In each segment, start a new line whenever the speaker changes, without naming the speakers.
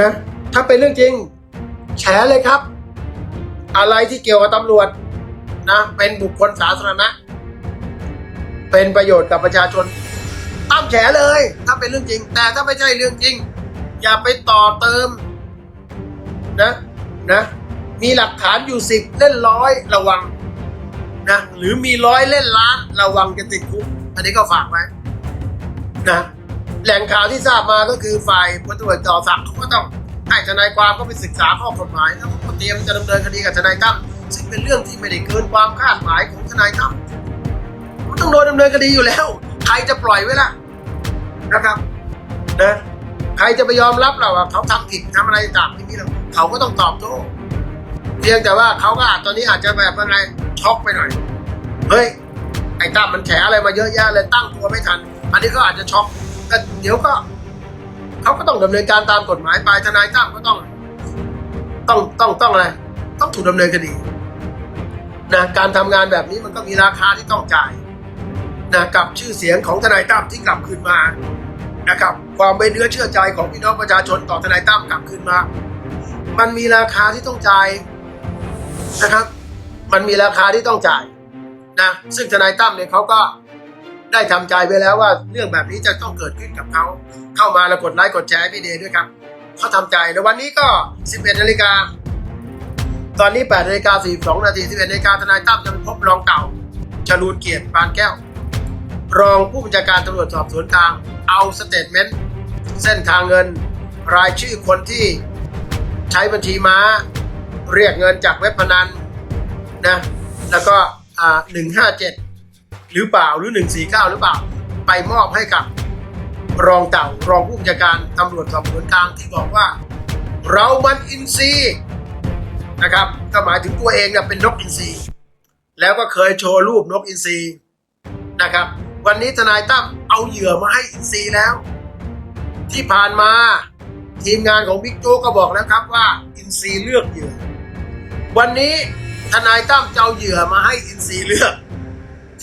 นะ ถ้าเป็นเรื่องจริง แฉเลยครับ อะไรที่เกี่ยวกับตำรวจนะ เป็นบุคคลสาธารณะ เป็นประโยชน์กับประชาชนตั้มแฉเลย ถ้าเป็นเรื่องจริง แต่ถ้าไม่ใช่เรื่องจริง อย่าไปต่อเติม นะนะ มีหลักฐานอยู่สิบเล่นร้อยระวังนะหรือมีร้อยเล่นล้านระวังจะติดคุกอันนี้ก็ฝากไว้นะ แหล่งข่าวที่ทราบมาก็คือฝ่ายพลตำรวจต่อสักดิ์เขาก็ต้องให้ทนายความก็ไปศึกษาข้อกฎหมาย แล้วก็เตรียมจะดำเนินคดีกับทนายตั้มซึ่งเป็นเรื่องที่ไม่ได้เกินความคาดหมายของทนายตั้มมันต้องโดนดำเนินคดีอยู่แล้ว ใครจะปล่อยไว้ล่ะนะครับนะใครจะไปยอมรับเราว่าเขาทำผิดทำอะไรต่างที่นี่เราเขาก็ต้องตอบโต้เพียงแต่ว่าเขาก็อาจตอนนี้อาจจะแบบว่าไงช็อกไปหน่อยเฮ้ยไอ้ตั้มมันแฉอะไรมาเยอะแยะเลยตั้งตัวไม่ทัน อันนี้ก็อาจจะช็อก แต่เดี๋ยวก็เขาก็ต้องดำเนินการตามกฎหมายไปทนายตั้มก็ต้อง ต้องต้องต้องอะไร ต้องถูกดำเนินคดีนะการทำงานแบบนี้มันก็มีราคาที่ต้องจ่ายนะกับชื่อเสียงของทนายตั้มที่กลับคืนมานะครับ ความไว้เนื้อเชื่อใจของพี่น้องประชาชนต่อทนายตั้มกลับคืนมา มันมีราคาที่ต้องจ่ายนะครับ มันมีราคาที่ต้องจ่ายนะซึ่งทนายตั้มเนี่ยเขาก็ ได้ทำใจไว้แล้วว่าเรื่องแบบนี้จะต้องเกิดขึ้นกับเขาเข้ามาแล้วกดไลค์กดแชร์พี่เดย์ด้วยครับเขาทำใจแล้ววันนี้ก็ 11นาฬิกาตอนนี้8นาฬิกา42นาที11นาฬิกาทนายตั้มจะไปพบรองเก่าจรูนเกียรติปานแก้ว รองผู้บัญชาการตำรวจสอบสวนกลางเอาสเตทเมนต์เส้นทางเงิน รายชื่อคนที่ใช้บัญชีม้า เรียกเงินจากเว็บพนันนะแล้วก็อ่าหนึ่งห้าเจ็ด หรือเปล่าหรือหนึ่งสี่เก้าหรือเปล่า ไปมอบให้กับรองเต่ารองผู้บัญชาการตำรวจสอบสวนกลางที่บอกว่า เรามันอินซีนะครับก็หมายถึงตัวเองเนี่ยเป็นนกอินทรีแล้วก็เคยโชว์รูปนกอินทรีนะครับ วันนี้ทนายตั้มเอาเหยื่อมาให้อินซีแล้ว ที่ผ่านมาทีมงานของบิ๊กโจ๊กก็บอกแล้วครับว่าอินซีเลือกเหยื่อ วันนี้ทนายตั้มจะเอาเหยื่อมาให้อินซีเลือก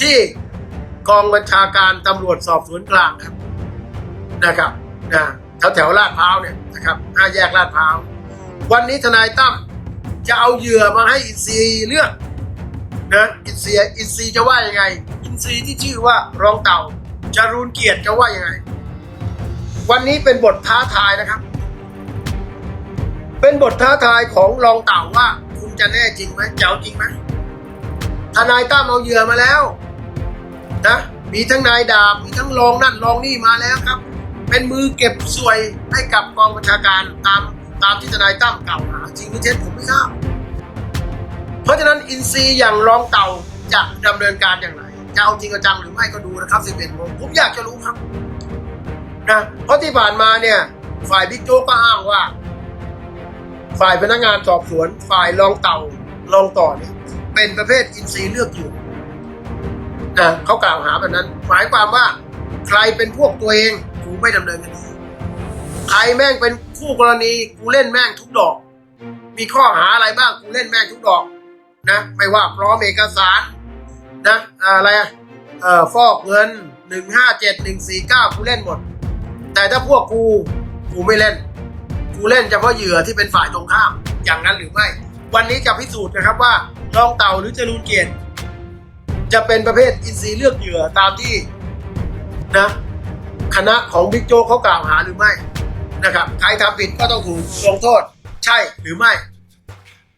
ที่กองบัญชาการตำรวจสอบสวนกลางครับนะครับนะแถวแถวลาดพร้าวเนี่ยนะครับห้าแยกลาดพร้าววันนี้ทนายตั้มจะเอาเหยื่อมาให้อินซีเลือกนะอินซีอินซีจะว่ายังไง อินซีที่ชื่อว่ารองเต่าจารูนเกียรติจะว่ายังไง วันนี้เป็นบทท้าทายนะครับ เป็นบทท้าทายของรองเต่าว่า คุณจะแน่จริงไหมเจะเอาจริงไหมทนายตั้มเอาเหยื่อมาแล้ว นะมีทั้งนายดาบมีทั้งรองนั่นรองนี่มาแล้วครับ เป็นมือเก็บสวยให้กับกองบัญชาการตามตามที่ทนายตั้มกล่าวหาจริงหรือเท็จผมไม่ทราบเพราะฉะนั้นอินซีอย่างรองเต่าจะดำเนินการอย่างไรจะเอาจริงเอาจังหรือไม่ก็ดูนะครับ11โมงผมอยากจะรู้ครับนะเพราะที่ผ่านมาเนี่ยฝ่ายบิ๊กโจ๊กก็อ้างว่า ฝ่ายพนักงานสอบสวน ฝ่ายรองเต่ารองต่อเนี่ยเป็นประเภทอินทรีเลือกอยู่ นะเขากล่าวหาแบบนั้น หมายความว่า ใครเป็นพวกตัวเองกูไม่ดำเนินคดีใครแม่งเป็นคู่กรณีกูเล่นแม่งทุกดอก มีข้อหาอะไรบ้างกูเล่นแม่งทุกดอก นะไม่ว่าปลอมเอกสารนะอะไรอะเอ่อฟอกเงินหนึ่งห้าเจ็ดหนึ่งสี่เก้ากูเล่นหมด แต่ถ้าพวกกูกูไม่เล่น กูเล่นเฉพาะเหยื่อที่เป็นฝ่ายตรงข้ามอย่างนั้นหรือไม่ วันนี้จะพิสูจน์นะครับว่า รองเต่าหรือจรูนเกียรติ จะเป็นประเภทอินทรีย์เลือกเหยื่อตามที่นะคณะของบิ๊กโจ๊กเขากล่าวหาหรือไม่นะครับใครทำผิดก็ต้องถูกลงโทษ ใช่หรือไม่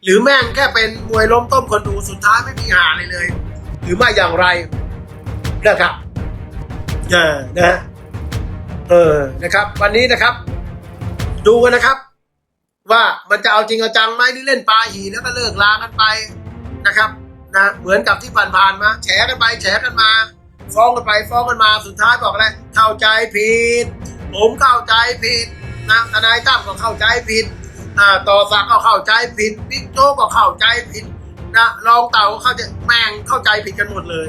หรือแม่งแค่เป็นมวยล้มต้มคนดูสุดท้ายไม่มีหาอะไรเลย หรือไม่อย่างไรนะครับเออนะเออนะครับ วันนี้นะครับ ดูกันนะครับ ว่ามันจะเอาจริงเอาจังไหมหรือเล่นปลาหีแล้วก็เลิกลากันไปนะครับ นะเหมือนกับที่ผ่านๆมา แฉกันไปแฉกันมา ฟ้องกันไปฟ้องกันมาสุดท้ายบอกอะไรเข้าใจผิด ผมเข้าใจผิดนะทนายตั้มก็เข้าใจผิดต่อสักก็เข้าใจผิดบิ๊กโจ๊กก็เข้าใจผิดนะรองเต่าก็เข้าใจแม่งเข้าใจผิดกันหมดเลย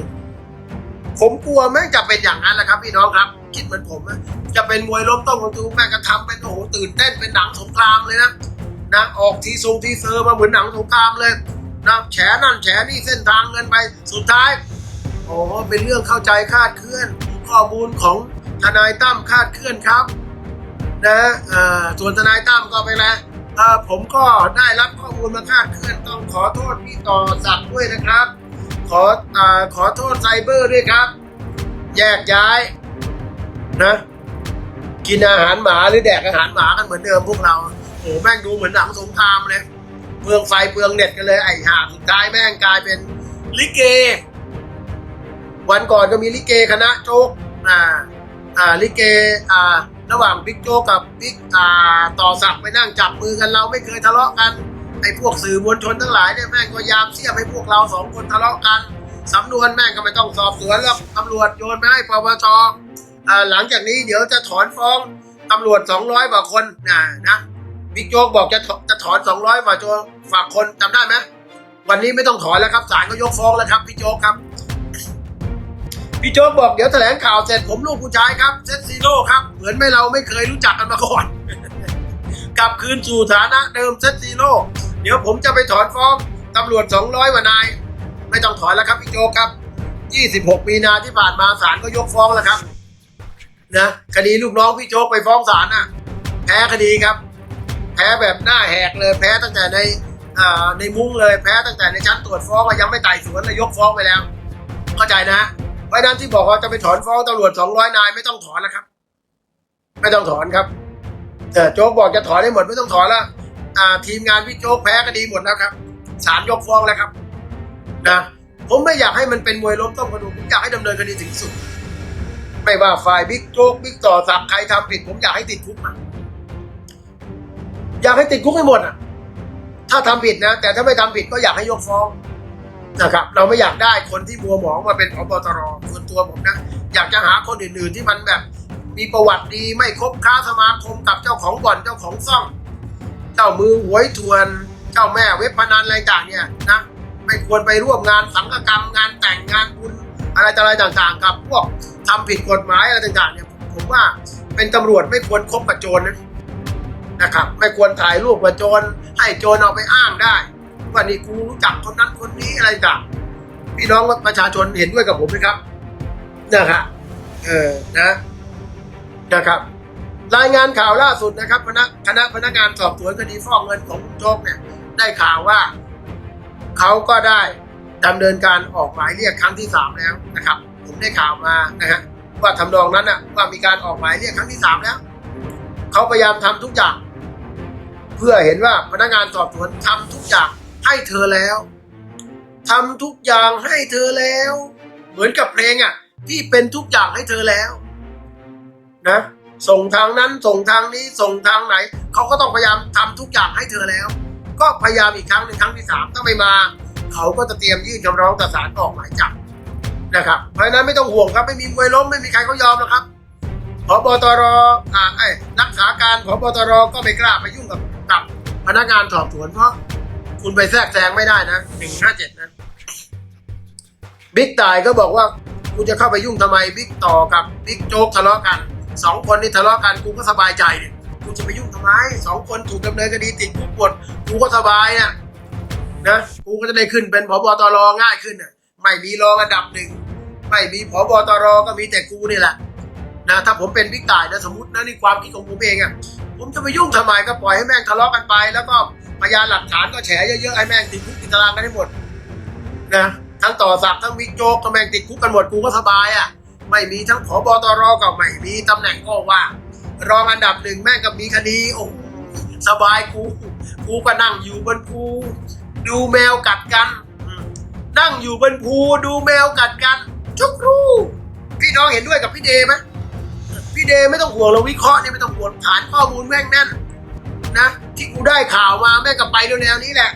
ผมกลัวแม่งจะเป็นอย่างนั้นแหละครับ พี่น้องครับ คิดเหมือนผมนะจะเป็นมวยล้มต้มคนดูแม่งก็ทำเป็นโอ้โหตื่นเต้นเป็นหนังสงครามเลยนะนะออกทีทรงทีเซอร์มาเหมือนหนังสงครามเลย นะแฉนั่นแฉนี่เส้นทางเงินไปสุดท้ายโอ้เป็นเรื่องเข้าใจคาดเคลื่อน ข้อมูลของทนายตั้มคาดเคลื่อนครับ นะเอ่อส่วนทนายตั้มก็ไปแล้วผมก็ได้รับข้อมูลมาคาดเคลื่อนต้องขอโทษพี่ต่อศักด้วยนะครับ ขออขอโทษไซเบอร์ด้วยครับ แยกย้ายนะกินอาหารหมาหรือแดกอาหารหมากันเหมือนเดิมพวกเราโอ้แม่งดูเหมือนหนังสงครามเลย เปลืองไฟเปลืองเน็ตกันเลยไอ้ห่าสุดท้ายแม่งกลายเป็นลิเก วันก่อนก็มีลิเกคณะโจ๊กอ่าอ่าลิเกอ่าระหว่างบิ๊กโจ๊กกับบิ๊กอ่าต่อศักดิ์ไปนั่งจับมือกันเราไม่เคยทะเลาะกันไอ้พวกสื่อมวลชนทั้งหลายเนี่ยแม่งก็ยามเสียมให้พวกเราสองคนทะเลาะกันสำนวนแม่งก็ไม่ต้องสอบสวนแล้วตำรวจโยนไปให้ปปชอ่าหลังจากนี้เดี๋ยวจะถอนฟ้องตำรวจสองร้อยกว่าคนนะนะ บิ๊กโจ๊กบอกจะจะถอนสองร้อยกว่าโจฝากคนจำได้ไหมวันนี้ไม่ต้องถอนแล้วครับศาลก็ยกฟ้องแล้วครับพี่โจ๊กครับ พี่โจ๊กบอกเดี๋ยวแถลงข่าวเสร็จผมลูกผู้ชายครับเซตซีโร่ครับ เหมือนไม่เราไม่เคยรู้จักกันมาก่อน กลับคืนสู่ฐานะเดิมเซตซีโร่เดี๋ยวผมจะไปถอนฟ้องตำรวจ 200กว่านาย ไม่ต้องถอนแล้วครับพี่โจ๊กครับ 26 มีนาที่ผ่านมาศาลก็ยกฟ้องแล้วครับนะคดีลูกน้องพี่โจ๊กไปฟ้องศาลน่ะแพ้คดีครับ แพ้แบบหน้าแหกเลย แพ้ตั้งแต่ในในมุ้งเลยแพ้ตั้งแต่ในชั้นตรวจฟ้องว่ายังไม่ไต่สวนเลยยกฟ้องไปแล้ว เข้าใจนะ เพราะนั้นที่บอกว่าจะไปถอนฟ้องตำรวจสองร้อยนายไม่ต้องถอนแล้วครับ ไม่ต้องถอนครับเออโจ๊กบอกจะถอนให้หมดไม่ต้องถอนแล้วอ่า ทีมงานพี่โจ๊กแพ้คดีหมดแล้วครับศาลยกฟ้องแล้วครับนะผมไม่อยากให้มันเป็นมวยล้มต้มกระดูกผมอยากให้ดำเนินคดีถึงสุด ไม่ว่าฝ่ายบิ๊กโจ๊กบิ๊กต่อสักใครทำผิด ผมอยากให้ติดคุกมา อยากให้ติดคุกให้หมดอะ ถ้าทำผิดนะ แต่ถ้าไม่ทำผิดก็อยากให้ยกฟ้องนะครับ เราไม่อยากได้คนที่มัวหมองมาเป็นพบตรส่วนตัวผมนะ อยากจะหาคนอื่นๆที่มันแบบ มีประวัติดีไม่คบค้าสมาคมกับเจ้าของบ่อนเจ้าของซ่อง เจ้ามือหวยทวน เจ้าแม่เว็บพนันอะไรต่างเนี่ยนะไม่ควรไปร่วมงานสังฆกรรมงานแต่งงานบุญอะไรต่อะไรต่างๆกับพวกทำผิดกฎหมายอะไรต่างๆเนี่ยผมว่าเป็นตำรวจไม่ควรคบกับโจรนะ นะครับไม่ควรถ่ายรูปกับโจรให้โจรเอาไปอ้างได้ ว่านี่กูรู้จักคนนั้นคนนี้อะไรต่างพี่น้องประชาชนเห็นด้วยกับผมไหมครับนะครับเออนะนะครับ รายงานข่าวล่าสุดนะครับคณะคณะพนักงานสอบสวนคดีฟอกเงินของคุณโจ๊กเนี่ย ได้ข่าวว่าเขาก็ได้ดำเนินการออกหมายเรียกครั้งที่สามแล้วนะครับ ผมได้ข่าวมานะฮะว่าทำนองนั้นน่ะว่ามีการออกหมายเรียกครั้งที่สามแล้วเขาพยายามทำทุกอย่าง เพื่อเห็นว่าพนักงานสอบสวนทำทุกอย่างให้เธอแล้วทำทุกอย่างให้เธอแล้ว เหมือนกับเพลงอะ ที่เป็นทุกอย่างให้เธอแล้ว นะ ส่งทางนั้นส่งทางนี้ส่งทางไหนเขาก็ต้องพยายามทำทุกอย่างให้เธอแล้ว ก็พยายามอีกครั้งหนึ่งครั้งที่สามถ้าไม่มา เขาก็จะเตรียมยื่นคำร้องต่อศาลออกหมายจับนะครับเพราะนั้นไม่ต้องห่วงครับไม่มีมวยล้มไม่มีใครเขายอมนะครับพบตรอ่าไอ้รักษาการพบตรก็ไม่กล้าไปยุ่งกับ พนักงานสอบสวนเพราะคุณไปแทรกแซงไม่ได้นะหนึ่งห้าเจ็ดนะบิ๊กต่ายก็บอกว่ากูจะเข้าไปยุ่งทำไมบิ๊กต่อกับบิ๊กโจ๊กทะเลาะกันสองคนนี่ทะเลาะกันกูก็สบายใจเนี่ยกูจะไปยุ่งทำไมสองคนถูกดำเนินคดีติดคุกหมดกูก็สบายอะนะกูก็จะได้ขึ้นเป็นผบตรง่ายขึ้นอะไม่มีรองอันดับหนึ่งไม่มีผบตรก็มีแต่กูนี่แหละนะถ้าผมเป็นบิ๊กต่ายนะสมมตินะนี่ความคิดของผมเองอะ ผมจะไปยุ่งทำไมก็ปล่อยให้แม่งทะเลาะกันไป แล้วก็พยานหลักฐานก็แฉเยอะๆให้แม่งติดคุกติดตารางกันให้หมดนะทั้งต่อสักทั้งวิกโจกก็แม่งติดคุกกันหมดกูก็สบายอะไม่มีทั้งผบตรก็ไม่มีตำแหน่งก็ว่างรองอันดับหนึ่งแม่งก็มีคดีโอ้โหสบายกูกูก็นั่งอยู่บนภูดูแมวกัดกัน นั่งอยู่บนภูดูแมวกัดกันชุกรูพี่น้องเห็นด้วยกับพี่เดไหม พี่เดย์ไม่ต้องห่วงเราวิเคราะห์เนี่ยไม่ต้องห่วงฐานข้อมูลแม่งแน่นนะที่กูได้ข่าวมาแม่งก็ไปแนวๆนี้แหละ